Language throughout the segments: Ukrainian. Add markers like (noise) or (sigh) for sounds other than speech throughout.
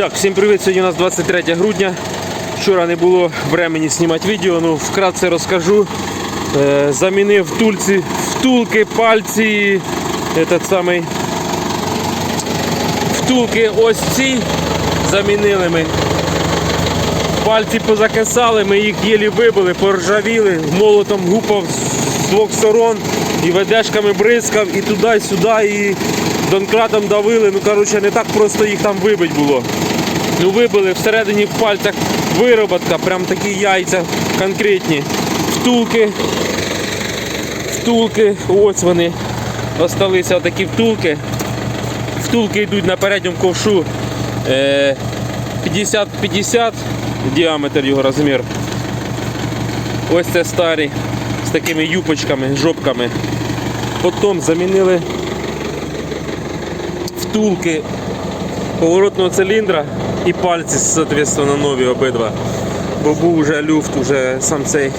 Так, всім привіт, сьогодні у нас 23 грудня. Вчора не було времени знімати відео, ну вкратце розкажу. Е, замінив втульці, втулки, пальці, этот самий, втулки ось ці замінили ми. Пальці позакисали, ми їх єлі вибили, поржавіли, молотом гупав з двох сторон і ведешками бризкав, і туди, і сюди, і донкратом давили. Ну, коротше, не так просто їх там вибити було. Ну, вибили всередині в пальцях вироботка, прям такі яйця конкретні. Втулки. Втулки, ось вони. Осталися такі втулки. Втулки йдуть на передньому ковшу. Е, 50-50 діаметр його розмір. Ось це старі з такими юпочками, жопками. Потім замінили втулки поворотного циліндра і пальці, соответственно, нові обидва. Бо був вже люфт, вже сам цей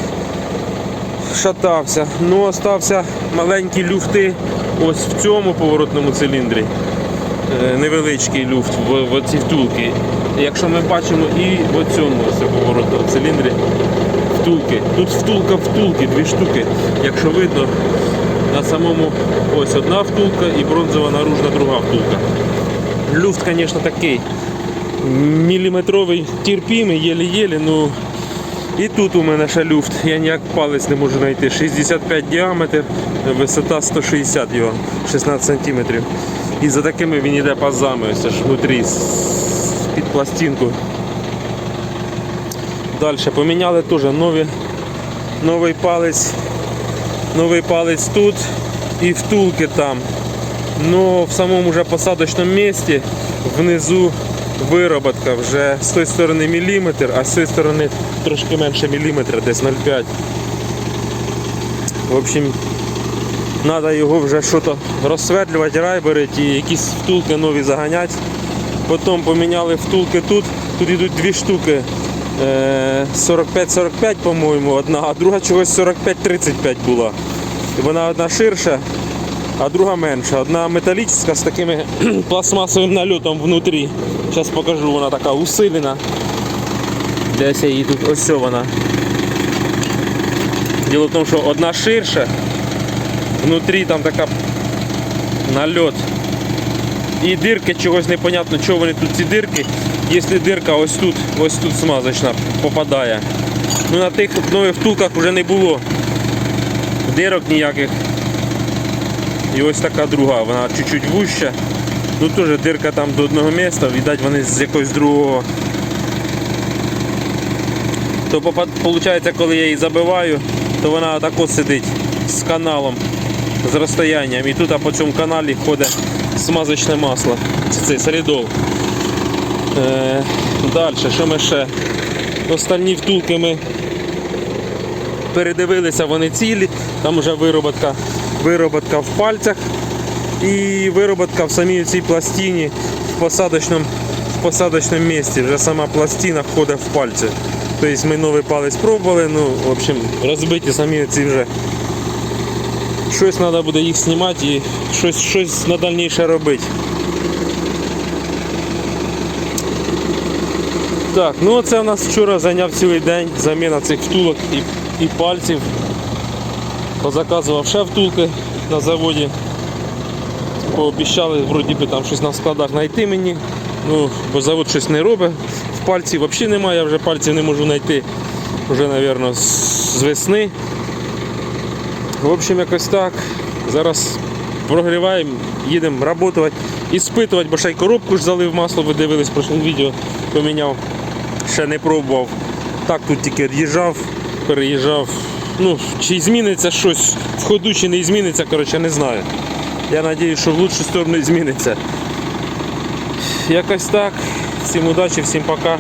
шатався. Ну, остався маленькі люфти ось в цьому поворотному циліндрі. Е, невеличкий люфт в, в ці втулки. Якщо ми бачимо і в цьому поворотному циліндрі втулки. Тут втулка втулки, дві штуки. Якщо видно, на самому ось одна втулка і бронзова наружна друга втулка. Люфт, звісно, такий. Міліметровий терпімий, єлі-єлі, ну і тут у мене ще люфт, я ніяк палець не можу знайти. 65 діаметр, висота 160 його, 16 сантиметрів. І за такими він йде пазами, ось аж внутрі під пластинку. Далі поміняли теж нові, новий палець, новий палець тут і втулки там. Но в самому вже посадочному місці внизу вироботка вже з тої сторони міліметр, а з цієї сторони трошки менше міліметра, десь 0,5. В общем, треба його вже щось розсвердлювати, райберити і якісь втулки нові заганяти. Потім поміняли втулки тут. Тут йдуть дві штуки. Е, 45-45, по-моєму, одна, а друга чогось 45-35 була. І Вона одна ширша, а друга менша. Одна металічна з таким (clears throat) пластмасовим нальотом внутрі. Зараз покажу, вона така усилена. Десь її тут ось вона. Діло в тому, що одна ширша, внутрі там така нальот. І дирки чогось непонятно, чого вони тут ці дирки. Якщо дирка ось тут, ось тут смазочна попадає. Ну на тих нових втулках вже не було дирок ніяких. І ось така друга, вона чуть-чуть вуща. Ну теж дирка там до одного місця, віддать вони з якогось другого. То виходить, коли я її забиваю, то вона отако сидить з каналом, з розстоянням. І тут а по цьому каналі ходить смазочне масло. Це цей солідол. Е, далі, що ми ще? Остальні втулки ми передивилися, вони цілі, там вже вироботка, вироботка в пальцях і вироботка в самій цій пластині в посадочному, в посадочному місці. Вже сама пластина входить в пальці. Тобто ми новий палець пробували, ну, в общем, розбиті самі ці вже. Щось треба буде їх знімати і щось, щось на дальніше робити. Так, ну це у нас вчора зайняв цілий день заміна цих втулок і, і пальців. Позаказував ще втулки на заводі. Пообіцяли вроді би там щось на складах знайти мені. Ну, бо завод щось не робить. В пальці взагалі немає, я вже пальців не можу знайти вже, мабуть, з весни. В общем, якось так. Зараз прогріваємо, їдемо працювати, іспитувати, бо ще коробку ж залив масло, ви дивились в прошлому відео, поміняв. Ще не пробував. Так тут тільки від'їжджав, переїжджав. Ну, чи зміниться щось в ходу, чи не зміниться, коротше, не знаю. Я сподіваюся, що в лучшу сторону зміниться. Якось так. Всім удачі, всім пока.